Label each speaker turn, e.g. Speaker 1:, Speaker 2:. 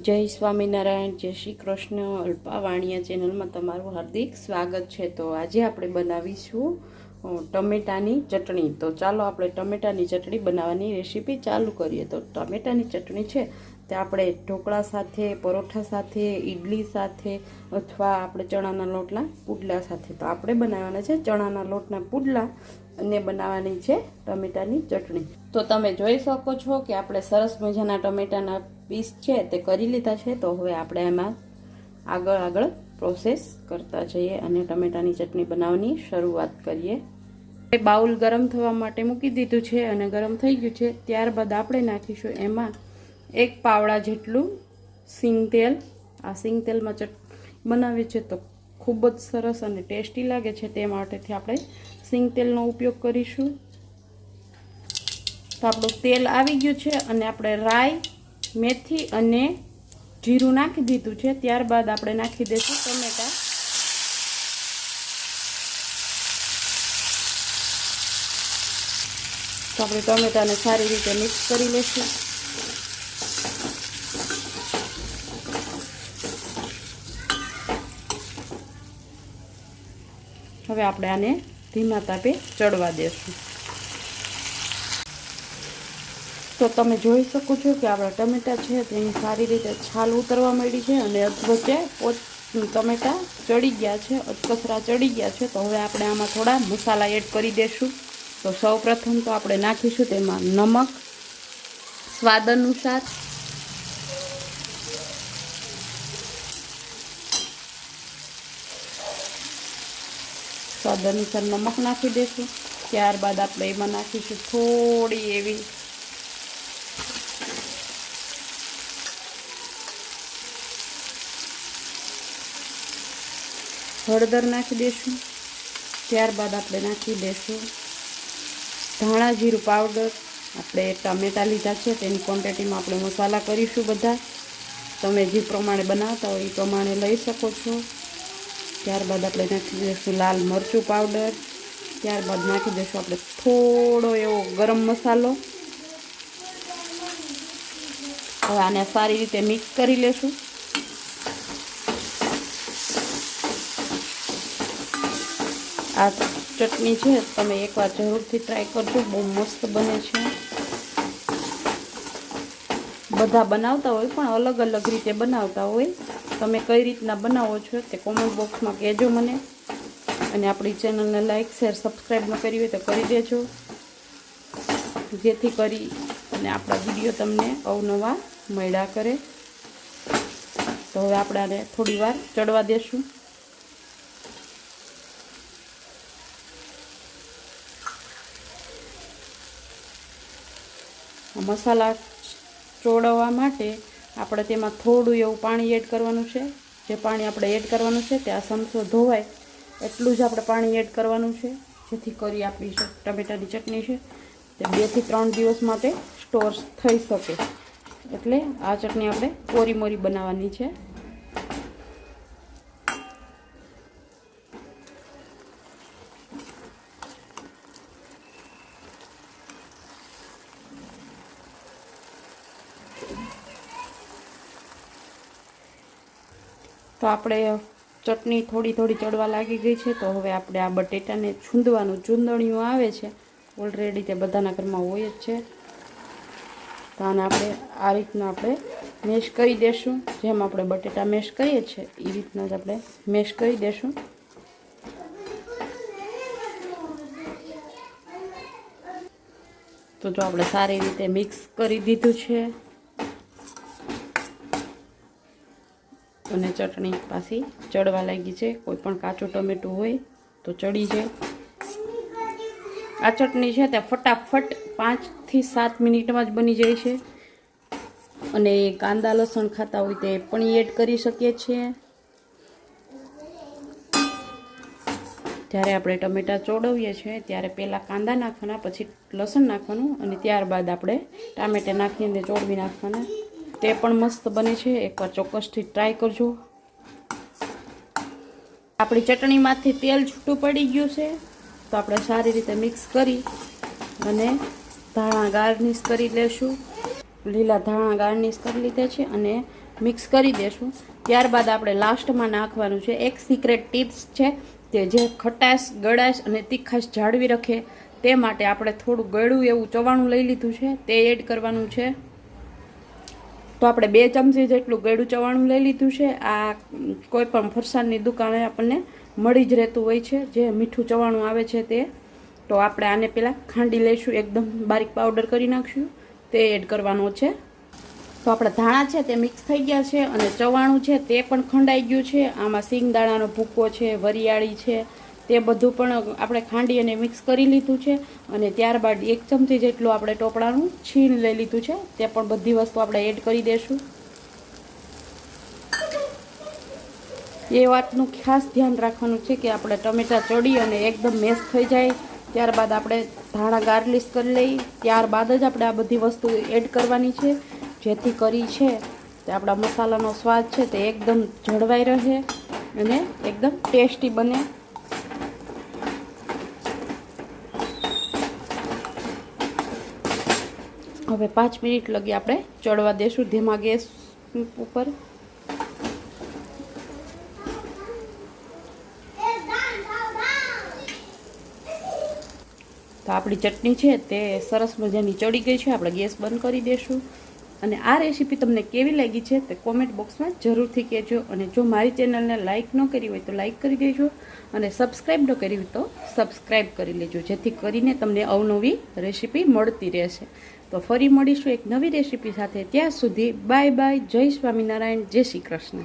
Speaker 1: જય સ્વામિનારાયણ, જય શ્રી કૃષ્ણ. અલ્પા વાણિયા ચેનલમાં તમારું હાર્દિક સ્વાગત છે. તો આજે આપણે બનાવીશું ટમેટાની ચટણી. તો ચાલો આપણે ટમેટાની ચટણી બનાવવાની રેસીપી ચાલુ કરીએ. તો ટમેટાની ચટણી છે તે આપણે ઢોકળા સાથે, પરોઠા સાથે, ઈડલી સાથે અથવા આપણે ચણાના લોટના પુડલા સાથે. તો આપણે બનાવવાના છે ચણાના લોટના પુડલા અને બનાવવાની છે ટમેટાની ચટણી. તો તમે જોઈ શકો છો કે આપણે સરસ મજાના ટમેટાના પીસ છે તે કરી લીધા છે. તો હવે આપણે એમાં આગળ આગળ પ્રોસેસ કરતા જઈએ અને ટમેટાની ચટણી બનાવવાની શરૂઆત કરીએ. બાઉલ ગરમ થવા માટે મૂકી દીધું છે અને ગરમ થઈ ગયું છે. ત્યારબાદ આપણે નાખીશું એમાં એક પાવડા જેટલું સિંગ તેલ. આ સિંગ તેલમાં ચટ બનાવીએ છીએ તો ખૂબ જ સરસ અને ટેસ્ટી લાગે છે તે માટેથી આપણે સિંગ તેલનો ઉપયોગ કરીશું. તો આપણું તેલ આવી ગયું છે અને આપણે રાઈ, મેથી અને જીરું નાખી દીધું છે, ત્યારબાદ આપણે નાખી દઈશું ટમેટા. તો આપણે ટમેટાને સારી રીતે મિક્સ કરી લઈશું હવે આપણે આને ધીમા તાપે ચડવા દેશું. તો તમે જોઈ શકો છો કે આપણા ટમેટા છે તેની સારી રીતે છાલ ઉતરવા માંડી છે અને વચ્ચે ટમેટા ચડી ગયા છે, અધકસરા ચડી ગયા છે. તો હવે આપણે આમાં થોડા મસાલા એડ કરી દઈશું તો સૌ તો આપણે નાખીશું તેમાં નમક, સ્વાદ અનુસાર. સ્વાદ અનુસાર નમક નાખી દઈશું ત્યારબાદ આપણે એમાં નાખીશું થોડી એવી હળદર નાખી દઈશું ત્યારબાદ આપણે નાખી દઈશું ધાણા જીરું પાવડર. આપણે ટમેટા લીધા છે, તેની ક્વોન્ટિટીમાં આપણે મસાલા કરીશું બધા. તમે જે પ્રમાણે બનાવતા હોય એ પ્રમાણે લઈ શકો છો. ત્યારબાદ આપણે નાખી દઈશું લાલ મરચું પાવડર. ત્યારબાદ નાખી દઈશું આપણે થોડો એવો ગરમ મસાલો. હવે આને સારી રીતે મિક્સ કરી લેશું. આ ચટણી છે, તમે એકવાર જરૂરથી ટ્રાય કરજો, બહુ મસ્ત બને છે. બધા બનાવતા હોય પણ અલગ અલગ રીતે બનાવતા હોય. તમે કઈ રીતના બનાવો છો તે કોમેન્ટ બોક્સમાં કહેજો મને. અને આપણી ચેનલને લાઇક શેર સબસ્ક્રાઈબ ન કરી હોય તો કરી દેજો. જેથી કરી અને આપણા વીડિયો તમને અવનવા મળ્યા કરે. તો હવે આપણે આને થોડી વાર ચડવા દેશું. મસાલા ચોળવવા માટે આપણે તેમાં થોડું એવું પાણી એડ કરવાનું છે. જે પાણી આપણે એડ કરવાનું છે તે આ સમસો ધોવાય. એટલું જ આપણે પાણી એડ કરવાનું છે. જેથી કરી આપણી ટમેટાની ચટણી છે તે બેથી ત્રણ દિવસ માટે સ્ટોર થઈ શકે. એટલે આ ચટણી આપણે કોરી મોરી બનાવવાની છે. તો આપણે ચટણી થોડી થોડી ચડવા લાગી ગઈ છે, તો હવે આપણે આ બટેટાને છૂંદવાનું ચૂંદણીઓ આવે છે ઓલરેડી તે બધાના ઘરમાં હોય જ છે. તો આને આપણે આ રીતના આપણે મેશ કરી દેશું, જેમ આપણે બટેટા મેશ કરીએ છીએ, એ રીતના જ આપણે મેશ કરી દેશું. તો જો આપણે સારી રીતે મિક્સ કરી દીધું છે. અને ચટણી પાછી ચડવા લાગી છે. કોઈ પણ કાચું ટમેટું હોય તો ચડી જાય. આ ચટણી છે તે ફટાફટ પાંચથી સાત મિનિટમાં જ બની જાય છે. અને કાંદા લસણ ખાતા હોય તે પણ એડ કરી શકીએ છીએ. જ્યારે આપણે ટમેટાં ચોડવીએ છીએ ત્યારે પહેલાં કાંદા નાખવાના, પછી લસણ નાખવાનું અને ત્યારબાદ આપણે ટામેટા નાખીને ચોડવી નાખવાના. તે પણ મસ્ત બને છે. એકવાર ચોક્કસથી ટ્રાય કરજો. આપણી ચટણીમાંથી તેલ છૂટું પડી ગયું છે, તો આપણે સારી રીતે મિક્સ કરી અને ધાણા ગાર્નિશ કરી લેશું. લીલા ધાણા ગાર્નિશ કરી લીધા છે અને મિક્સ કરી દેશું. ત્યારબાદ આપણે લાસ્ટમાં નાખવાનું છે એક સિક્રેટ ટિપ્સ છે કે જે ખટાશ, ગળાશ અને તીખાશ જાળવી રાખે. તે માટે આપણે થોડું ગળું એવું ચવાણું લઈ લીધું છે. તે એડ કરવાનું છે. તો આપણે બે ચમચી જેટલું ગળું ચવાણું લઈ લીધું છે. આ કોઈ પણ ફરસાણની દુકાને આપણને મળી જ રહેતું હોય છે. જે મીઠું ચવાણું આવે છે તે. તો આપણે આને પહેલાં ખાંડી લઈશું, એકદમ બારીક પાવડર કરી નાખશું. તે એડ કરવાનો છે. તો આપણે ધાણા છે તે મિક્સ થઈ ગયા છે અને ચવાણું છે તે પણ ખંડાઈ ગયું છે. આમાં સિંગદાણાનો ભૂકો છે, વરિયાળી છે તે બધું પણ આપણે ખાંડી અને મિક્સ કરી લીધું છે અને ત્યારબાદ એક ચમચી જેટલું આપણે ટોપળાનું છીણ લઈ લીધું છે. તે પણ બધી વસ્તુ આપણે એડ કરી દઈશું એ વાતનું ખાસ ધ્યાન રાખવાનું છે કે આપણે ટમેટાં ચડી અને એકદમ મેશ થઈ જાય. ત્યારબાદ આપણે ધાણા ગાર્લિશ કરી લઈ. ત્યારબાદ જ આપણે આ બધી વસ્તુ એડ કરવાની છે. જેથી કરી છે તે આપણા મસાલાનો સ્વાદ છે તે એકદમ જળવાઈ રહે અને એકદમ ટેસ્ટી બને. હવે પાંચ મિનિટ લગી આપણે ચડવા દેશું ધીમા ગેસ ઉપર. તો આપણી ચટણી છે તે સરસ મજાની ચડી ગઈ છે, આપણે ગેસ બંધ કરી દઈશું અને આ રેસીપી તમને કેવી લાગી છે તે કોમેન્ટ બોક્સમાં જરૂરથી કહેજો. અને જો મારી ચેનલને લાઇક ન કરી હોય તો લાઇક કરી દેજો. અને સબસ્ક્રાઈબ ન કરી હોય તો સબસ્ક્રાઈબ કરી લેજો, જેથી કરીને તમને અવનવી રેસીપી મળતી રહેશે. તો ફરી મળીશું એક નવી રેસીપી સાથે. ત્યાં સુધી બાય બાય, જય સ્વામિનારાયણ, જય શ્રી કૃષ્ણ.